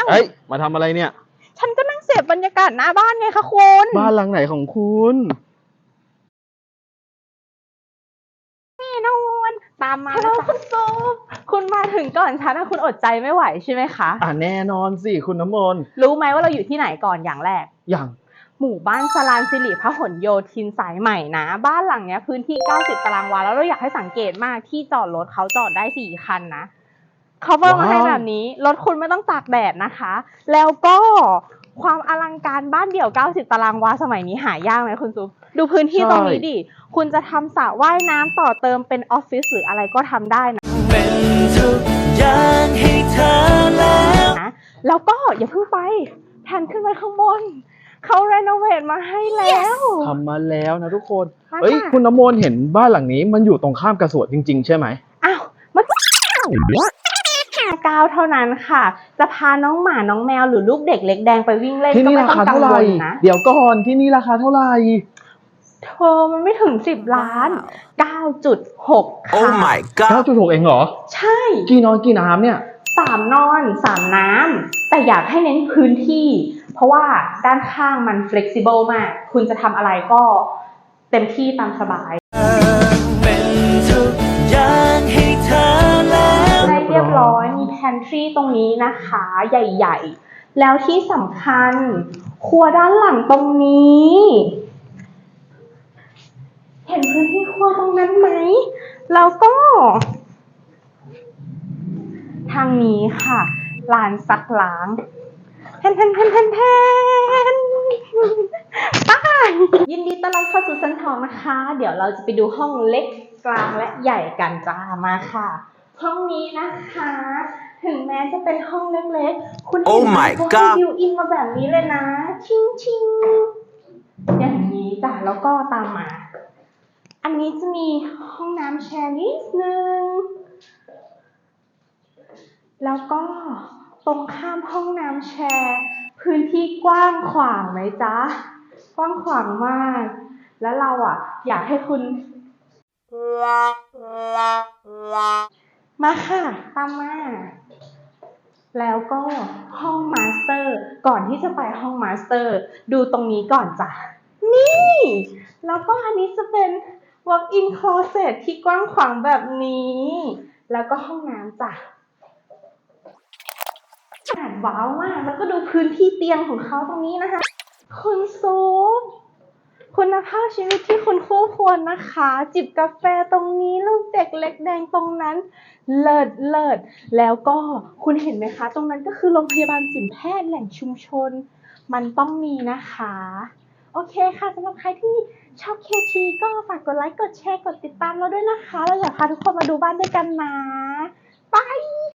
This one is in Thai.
อ้าวเอ้ยมาทำอะไรเนี่ย ฉันก็นั่งเสพบรรยากาศหน้าบ้านไงคะคุณบ้านหลังไหนของคุณแน่นอนตามมาแล้วคุณซุปคุณมาถึงก่อนฉันนะคุณอดใจไม่ไหวใช่ไหมคะ อ่าแน่นอนสิคุณน้ำมนต์รู้ไหมว่าเราอยู่ที่ไหนก่อนอย่างแรก อย่างหมู่บ้านสลานสิริพหลโยธินสายใหม่นะ บ้านหลังเนี้ยพื้นที่ 90 ตารางวาแล้วเราอยากให้สังเกตมากที่จอดรถเขาจอดได้ 4 คันนะ เขาเพิ่มมาให้แบบนี้รถคุณไม่ต้องตากแดดนะคะ แล้วก็ความอลังการบ้านเดี่ยว 90 ตารางวาสมัยนี้หายากไหมคุณซุปดูพื้นที่ตรงนี้ดิ คุณจะทำสระว่ายน้ำต่อเติมเป็นออฟฟิศหรืออะไรก็ทำได้นะเป็นทุกอย่างให้เธอแล้วนะแล้วก็อย่าเพิ่งไปแผนขึ้นไปข้างบน เขารีโนเวทมาให้แล้วทำมาแล้วนะทุกคนมาเอ้ยค่ะคุณน้ำมนต์เห็นบ้านหลังนี้มันอยู่ตรงข้ามกระสวนจริง ๆ ใช่ไหมอ้าวมัน ก้าวเท่านั้นค่ะ จะพาน้องหมาน้องแมวหรือลูกเด็กเล็กแดงไปวิ่งเล่นที่ก็นี่ไม่ราต้องคากังเท่าไหวร่ลนะเดี๋ยวก่อนที่นี่ราคาเท่าไหร่ เธอมันไม่ถึงสิบล้าน 9.6โอ้ค่ะ my god 9.6 เองเหรอ ใช่ กี่นอนกี่น้ำเนี่ย สามนอนสามน้ำแต่อยากให้เน้นพื้นที่ เพราะว่าด้านข้างมัน flexible มาก คุณจะทำอะไรก็เต็มที่ตามสบาย pantry ตรงนี้นะคะใหญ่ๆ แล้วที่สำคัญ ครัวด้านหลังตรงนี้ เห็นพื้นที่ครัวตรงนั้นไหม แล้วก็ ทางนี้ค่ะลานซักล้างแทนแทนแทนแทนแทนป้ายยินดีต้อนรับเข้าสู่สันทองนะคะ เดี๋ยวเราจะไปดูห้องเล็กกลางและใหญ่กันจ้ามาค่ะ ห้องนี้นะคะ ถึงแม้จะเป็นห้องเล็กๆ คุณเห็น Oh ไหม my เขาให้ God บิวอินมาแบบนี้เลยนะ ชิงชิงอย่างนี้จ้ะแล้วก็ตามมา อันนี้จะมีห้องน้ำแชร์นิดนึง แล้วก็ตรงข้ามห้องน้ำแชร์ พื้นที่กว้างขวางไหมจ๊ะ กว้างขวางมาก แล้วเราอะ อยากให้คุณ มาค่ะตามมา แล้วก็ห้องมาสเตอร์ ก่อนที่จะไปห้องมาสเตอร์ ดูตรงนี้ก่อนจ้ะ นี่ แล้วก็อันนี้จะเป็น walk-in closet ที่กว้างขวางแบบนี้ แล้วก็ห้องน้ำจ้ะขนาดว้าวมากแล้วก็ดูพื้นที่เตียงของเขาตรงนี้นะคะคุณซุป คุณภาพชีวิตที่คุณคู่ควรนะคะ จิบกาแฟตรงนี้ลูกเด็กเล็กแดงตรงนั้น เลิศเลิศแล้วก็คุณเห็นไหมคะ ตรงนั้นก็คือโรงพยาบาลสินแพทย์แหล่งชุมชน มันต้องมีนะคะ โอเคค่ะสำหรับใครที่ชอบเคทีก็ฝากกดไลค์กดแชร์กดติดตามเราด้วยนะคะ เราอยากพาทุกคนมาดูบ้านด้วยกันนะบาย